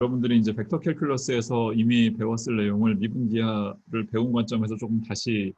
여러분들이 이제 벡터 캘큘러스에서 이미 배웠을 내용을 미분기하를 배운 관점에서 조금 다시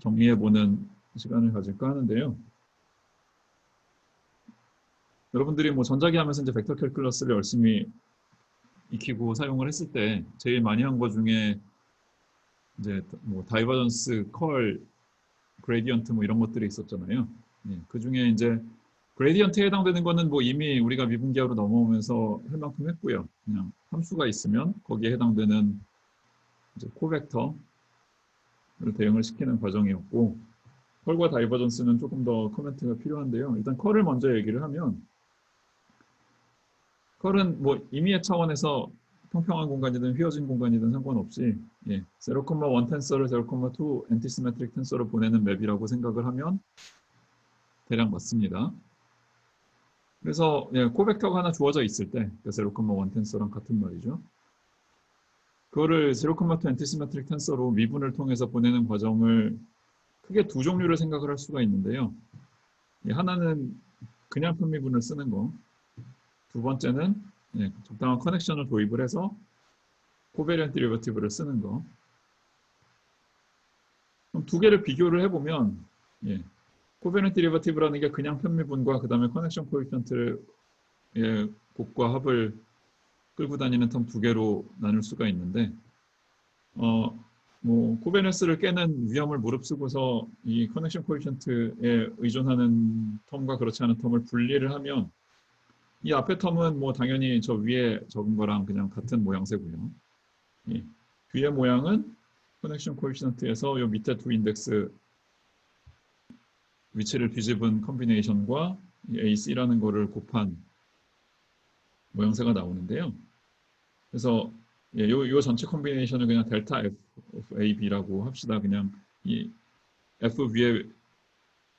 정리해보는 시간을 가질까 하는데요. 여러분들이 뭐 전자기 하면서 이제 벡터 캘큘러스를 열심히 익히고 사용을 했을 때 제일 많이 한것 중에 이제 뭐 다이버전스, 컬, 그레디언트 뭐 이런 것들이 있었잖아요. 예, 그 중에 이제 그레디언트에 해당되는 거는 뭐 이미 우리가 미분기하로 넘어오면서 할 만큼 했고요. 그냥 함수가 있으면 거기에 해당되는 이제 코벡터를 대응을 시키는 과정이었고 컬과 다이버전스는 조금 더 코멘트가 필요한데요. 일단 컬을 먼저 얘기를 하면 컬은 뭐 임의의 차원에서 평평한 공간이든 휘어진 공간이든 상관없이 예, 0,1 텐서를 0,2 엔티시메트릭 텐서로 보내는 맵이라고 생각을 하면 대략 맞습니다. 그래서 예, 코벡터가 하나 주어져 있을 때0,1 그러니까 텐서랑 같은 말이죠. 그거를 0,2 엔티시메트릭 텐서로 미분을 통해서 보내는 과정을 크게 두 종류를 생각을 할 수가 있는데요. 예, 하나는 그냥 편미분을 쓰는 거. 두 번째는 예, 적당한 커넥션을 도입을 해서 코베리언트 디리버티브를 쓰는 거. 그럼 두 개를 비교를 해보면 예, 코베리언트 디리버티브라는 게 그냥 편미분과 그 다음에 커넥션 코에피션트의 예, 곱과 합을 끌고 다니는 텀 두 개로 나눌 수가 있는데 어, 뭐 코베넌스를 깨는 위험을 무릅쓰고서 이 커넥션 코에피션트에 의존하는 텀과 그렇지 않은 텀을 분리를 하면 이 앞에 텀은 뭐 당연히 저 위에 적은 거랑 그냥 같은 모양새고요. 예. 뒤에 모양은 커넥션 코에피션트에서 요 밑에 두 인덱스 위치를 뒤집은 컨비네이션과 AC라는 거를 곱한 모양새가 나오는데요. 그래서 예, 요, 요 전체 컨비네이션을 그냥 델타 F of AB라고 합시다. 그냥 이 F 위에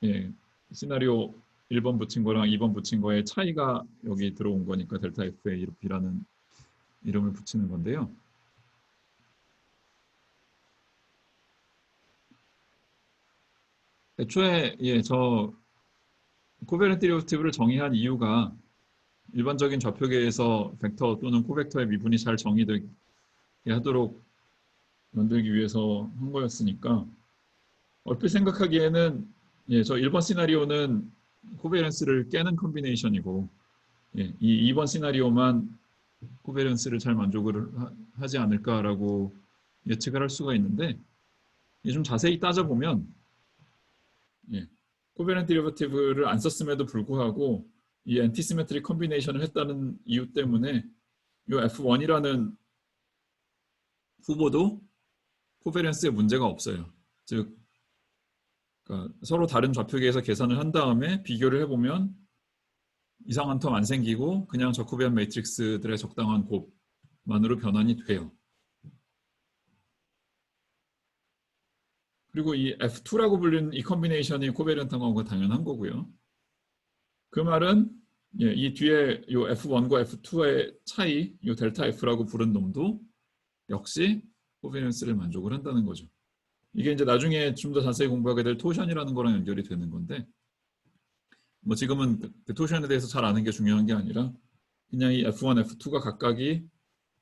예, 시나리오 1번 붙인 거랑 2번 붙인 거의 차이가 여기 들어온 거니까 델타 FA B라는 이름을 붙이는 건데요. 애초에 예, 저 코베렌트 디리버티브를 정의한 이유가 일반적인 좌표계에서 벡터 또는 코벡터의 미분이 잘 정의되게 하도록 만들기 위해서 한 거였으니까 얼핏 생각하기에는 예, 저 1번 시나리오는 코베런스를 깨는 컨비네이션이고 예, 이 2번 시나리오만 코베런스를 잘 만족을 하, 지 않을까라고 예측을 할 수가 있는데 좀 자세히 따져보면 예, 코베런트 디리버티브를 안 썼음에도 불구하고 이 엔티시메트릭 컨비네이션을 했다는 이유 때문에 이 F1이라는 후보도 코베런스에 문제가 없어요. 즉 그러니까 서로 다른 좌표계에서 계산을 한 다음에 비교를 해보면 이상한 텀 안 생기고 그냥 저코비안 매트릭스들의 적당한 곱만으로 변환이 돼요. 그리고 이 F2라고 불리는 이 컨비네이션이 코베리언트한 건 당연한 거고요. 그 말은 예, 이 뒤에 이 F1과 F2의 차이, 이 델타 F라고 부른 놈도 역시 코베리언스를 만족을 한다는 거죠. 이게 이제 나중에 좀 더 자세히 공부하게 될 토션이라는 거랑 연결이 되는 건데 뭐 지금은 그 토션에 대해서 잘 아는 게 중요한 게 아니라 그냥 이 F1, F2가 각각이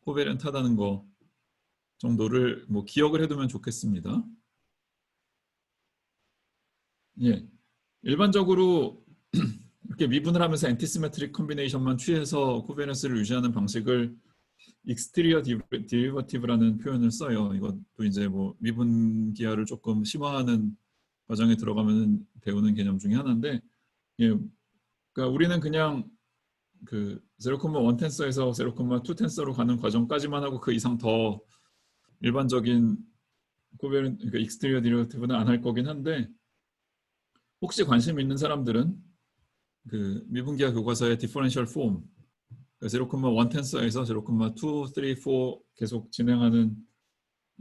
코베렌트하다는 거 정도를 뭐 기억을 해두면 좋겠습니다. 예, 일반적으로 이렇게 미분을 하면서 엔티시메트릭 컨비네이션만 취해서 코베런스를 유지하는 방식을 익스트리어 디리버티브라는 표현을 써요. 이것도 이제 뭐 미분 기하를 조금 심화하는 과정에 들어가면 배우는 개념 중에 하나인데, 예, 그러니까 우리는 그냥 그0,1 텐서에서 0,2 텐서로 가는 과정까지만 하고 그 이상 더 일반적인 코베런 그러니까 익스트리어 디리버티브는 안 할 거긴 한데 혹시 관심 있는 사람들은 그 미분기하 교과서의 디퍼런셜 폼 0,1 텐서에서 0,2, 3, 4 계속 진행하는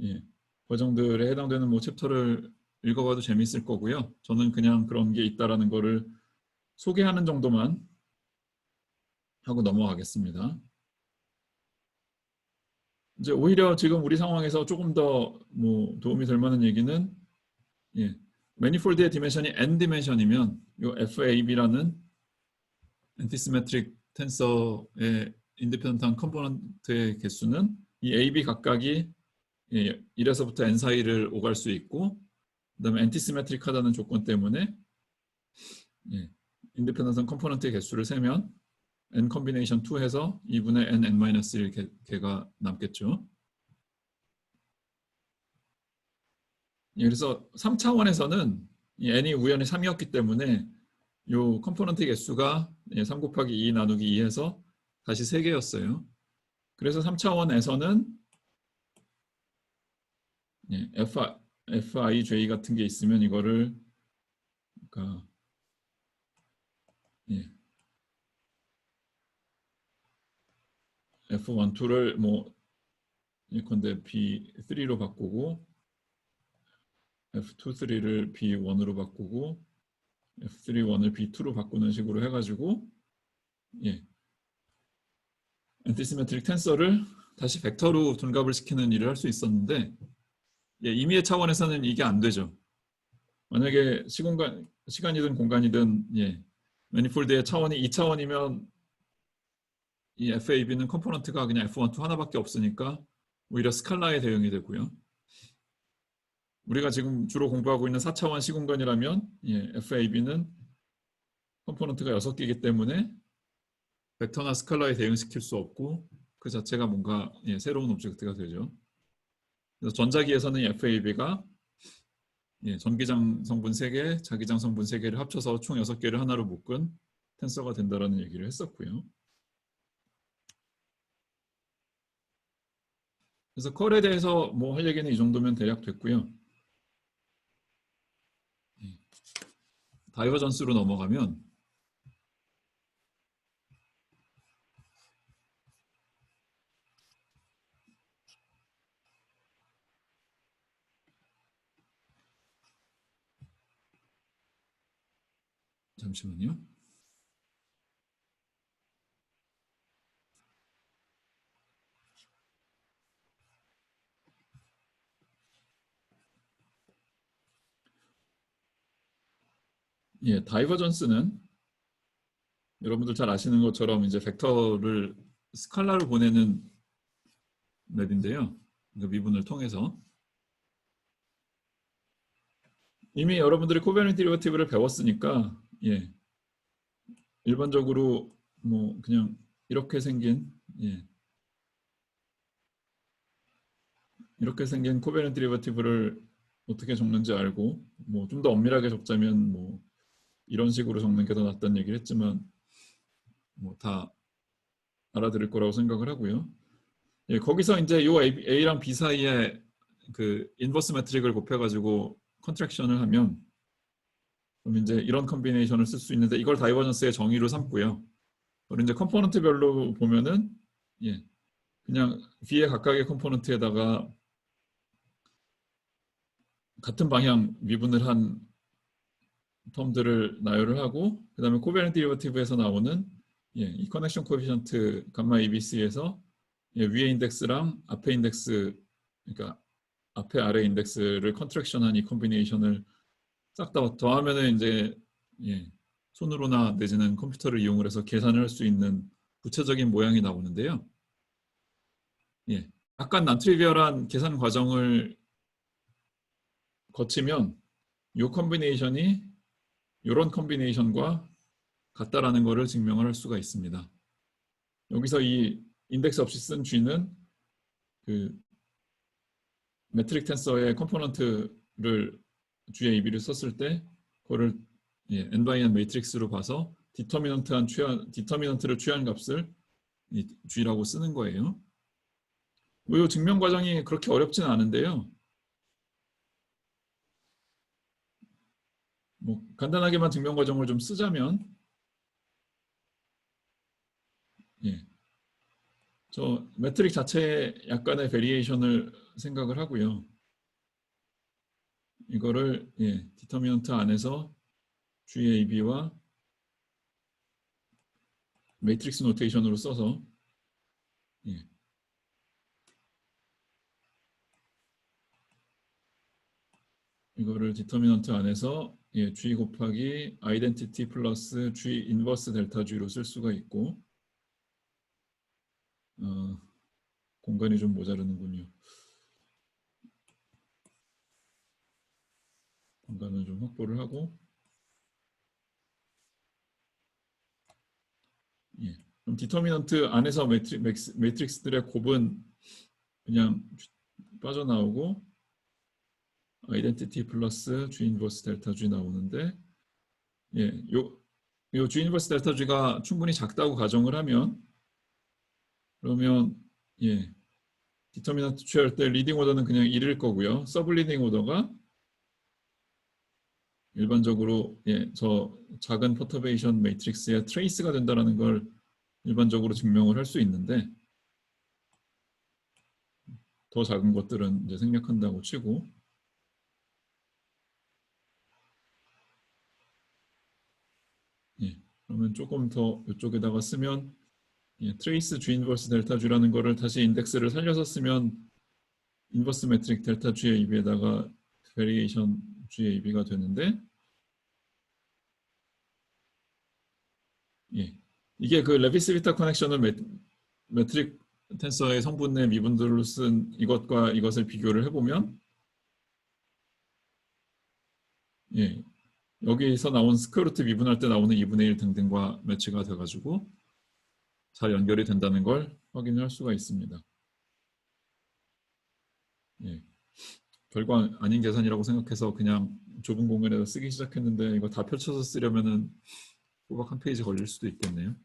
예, 과정들에 해당되는 뭐 챕터를 읽어봐도 재미있을 거고요. 저는 그냥 그런 게 있다라는 거를 소개하는 정도만 하고 넘어가겠습니다. 이제 오히려 지금 우리 상황에서 조금 더 뭐 도움이 될 만한 얘기는 예, 매니폴드의 디멘션이 n 디멘션이면 이 FAB라는 엔티시메트릭 텐서의 인디펜던트한 컴포넌트의 개수는 이 A, B 각각이 예, 1에서부터 n 사이를 오갈 수 있고 그 다음에 엔티시메트릭하다는 조건 때문에 예, 인디펜던트한 컴포넌트의 개수를 세면 n 컨비네이션 2 해서 2분의 n n-1 개, 개가 남겠죠. 그래서 3차원에서는 이 n이 우연히 3이었기 때문에 이 컴포넌트 개수가 3 곱하기 2 나누기 2해서 다시 3개였어요. 그래서 3차원에서는 예, FIJ 같은 게 있으면 이거를 그러니까 예, F1, 2를 뭐 예컨대 B3로 바꾸고 F2, 3를 B1으로 바꾸고 F3, 1을 B2로 바꾸는 식으로 해가지고 예, 엔티시메트릭 텐서를 다시 벡터로 둔갑을 시키는 일을 할 수 있었는데 예, 임의의 차원에서는 이게 안 되죠. 만약에 시공간, 시간이든 공간이든 예, 매니폴드의 차원이 2차원이면 이 FAB는 컴포넌트가 그냥 F1, 2 하나밖에 없으니까 오히려 스칼라에 대응이 되고요. 우리가 지금 주로 공부하고 있는 4차원 시공간이라면 예, FAB는 컴포넌트가 6개이기 때문에 벡터나 스칼라에 대응시킬 수 없고 그 자체가 뭔가 예, 새로운 오브젝트가 되죠. 그래서 전자기에서는 FAB가 예, 전기장 성분 3개, 자기장 성분 3개를 합쳐서 총 6개를 하나로 묶은 텐서가 된다라는 얘기를 했었고요. 그래서 컬에 대해서 뭐 할 얘기는 이 정도면 대략 됐고요. 다이버전스로 넘어가면 잠시만요. 예, 다이버전스는 여러분들 잘 아시는 것처럼 이제 벡터를 스칼라로 보내는 맵인데요. 그 미분을 통해서 이미 여러분들이 코베르니티 리버티브를 배웠으니까 예. 일반적으로 뭐 그냥 이렇게 생긴 예. 이렇게 생긴 코베르니티 리버티브를 어떻게 적는지 알고 뭐 좀 더 엄밀하게 적자면 뭐 이런 식으로 적는 게 더 낫다는 얘기를 했지만 뭐 다 알아들을 거라고 생각을 하고요. 예, 거기서 이제 요 A랑 B 사이에 그 인버스 매트릭을 곱해가지고 컨트랙션을 하면 그럼 이제 이런 컨비네이션을 쓸 수 있는데 이걸 다이버전스의 정의로 삼고요. 그리고 이제 컴포넌트별로 보면은 예, 그냥 B의 각각의 컴포넌트에다가 같은 방향 미분을 한 텀들을 나열을 하고 그 다음에 코베넌트 디리버티브에서 나오는 예, 이 커넥션 코에피션트 감마 ABC에서 예, 위의 인덱스랑 앞에 인덱스 그러니까 앞에 아래 인덱스를 컨트랙션한 이 컨비네이션을 싹 다 더하면은 이제 예, 손으로나 내지는 컴퓨터를 이용을 해서 계산을 할 수 있는 구체적인 모양이 나오는데요. 예, 약간 난트리비얼한 계산 과정을 거치면 이 컨비네이션이 이런 컨비네이션과 같다라는 것을 증명을 할 수가 있습니다. 여기서 이 인덱스 없이 쓴 G는 그 매트릭 텐서의 컴포넌트를 G의 AB를 썼을 때 그거를 예, n 매트릭스로 봐서 디터미넌트한 취한 디터미넌트를 취한 값을 G라고 쓰는 거예요. 뭐 증명 과정이 그렇게 어렵지는 않은데요. 뭐 간단하게만 증명 과정을 좀 쓰자면 예. 저 매트릭 자체에 약간의 베리에이션을 생각을 하고요. 이거를 예, 디터미넌트 안에서 GAB와 매트릭스 노테이션으로 써서 예. 이거를 디터미넌트 안에서 예, G 곱하기 아이덴티티 플러스 G 인버스 델타 G로 쓸 수가 있고 어, 공간이 좀 모자르는군요. 공간을 좀 확보를 하고 예. 그럼 디터미넌트 안에서 맥스, 매트릭스들의 곱은 그냥 빠져나오고 아이덴티티 플러스 G 인버스 델타 G 나오는데 예, 요, 요 G 인버스 델타 G가 충분히 작다고 가정을 하면 그러면 예, 디터미넌트 취할 때 리딩 오더는 그냥 1일 거고요. 서브 리딩 오더가 일반적으로 예, 저 작은 퍼터베이션 매트릭스의 트레이스가 된다는 걸 일반적으로 증명을 할 수 있는데 더 작은 것들은 이제 생략한다고 치고 예, 그러면 조금 더 이쪽에다가 쓰면 예, 트레이스 G 인버스 델타 G라는 거를 다시 인덱스를 살려서 쓰면 인버스 매트릭 델타 G의 EB에다가 베리에이션 G의 EB가 되는데 예, 이게 그 레비스 비타 커넥션을 매, 매트릭 텐서의 성분의 미분들로 쓴 이것과 이것을 비교를 해보면 예, 여기서 나온 스퀘어루트 미분할 때 나오는 2분의 1 등등과 매치가 돼가지고 잘 연결이 된다는 걸 확인을 할 수가 있습니다. 예, 별거 아닌 계산이라고 생각해서 그냥 좁은 공간에서 쓰기 시작했는데 이거 다 펼쳐서 쓰려면은 꼬박 한 페이지 걸릴 수도 있겠네요.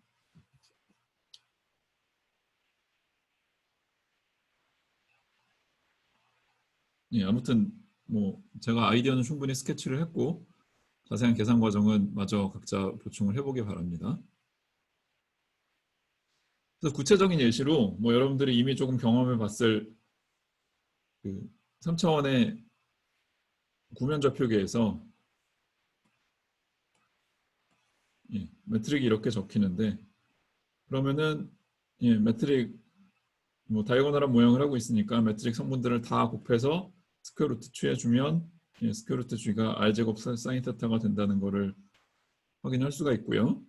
예, 아무튼 뭐 제가 아이디어는 충분히 스케치를 했고 자세한 계산 과정은 마저 각자 보충을 해보기 바랍니다. 그래서 구체적인 예시로 뭐 여러분들이 이미 조금 경험해 봤을 그 3차원의 구면 좌표계에서 예, 매트릭이 이렇게 적히는데 그러면은 예, 매트릭 뭐 다이고널한 모양을 하고 있으니까 매트릭 성분들을 다 곱해서 스퀘어루트 취해주면 예, 스퀘어루트 G가 R제곱 사인 테타가 된다는 것을 확인할 수가 있고요.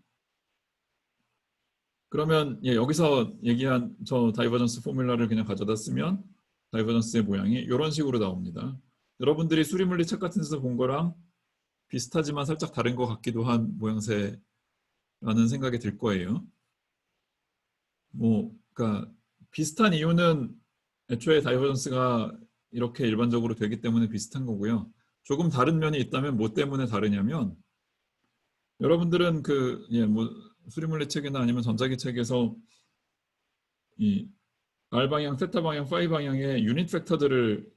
그러면 예, 여기서 얘기한 저 다이버전스 포뮬라를 그냥 가져다 쓰면 다이버전스의 모양이 이런 식으로 나옵니다. 여러분들이 수리물리 책 같은 데서 본 거랑 비슷하지만 살짝 다른 것 같기도 한 모양새라는 생각이 들 거예요. 뭐, 그러니까 비슷한 이유는 애초에 다이버전스가 이렇게 일반적으로 되기 때문에 비슷한 거고요. 조금 다른 면이 있다면 뭐 때문에 다르냐면 여러분들은 그 예, 뭐 수리물리 책이나 아니면 전자기 책에서 이 R 방향, 세타 방향, 파이 방향의 유닛 팩터들을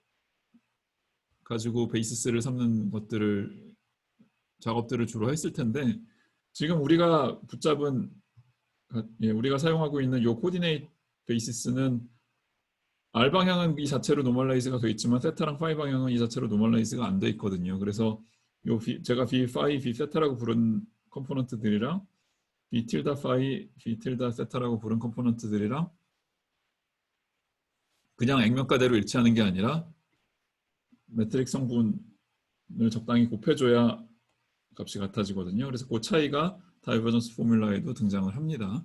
가지고 베이시스를 삼는 것들을 작업들을 주로 했을 텐데 지금 우리가 붙잡은 예, 우리가 사용하고 있는 요 코디네이트 베이시스는 R 방향은 이 자체로 노멀라이즈가 돼 있지만 세타랑 파이 방향은 이 자체로 노멀라이즈가 안 돼 있거든요. 그래서 요 B, 제가 B 파이, B 세타라고 부른 컴포넌트들이랑 B 틸다 파이, B 틸다 세타라고 부른 컴포넌트들이랑 그냥 액면가대로 일치하는 게 아니라 매트릭 성분을 적당히 곱해줘야 값이 같아지거든요. 그래서 그 차이가 다이버전스 포뮬라에도 등장을 합니다.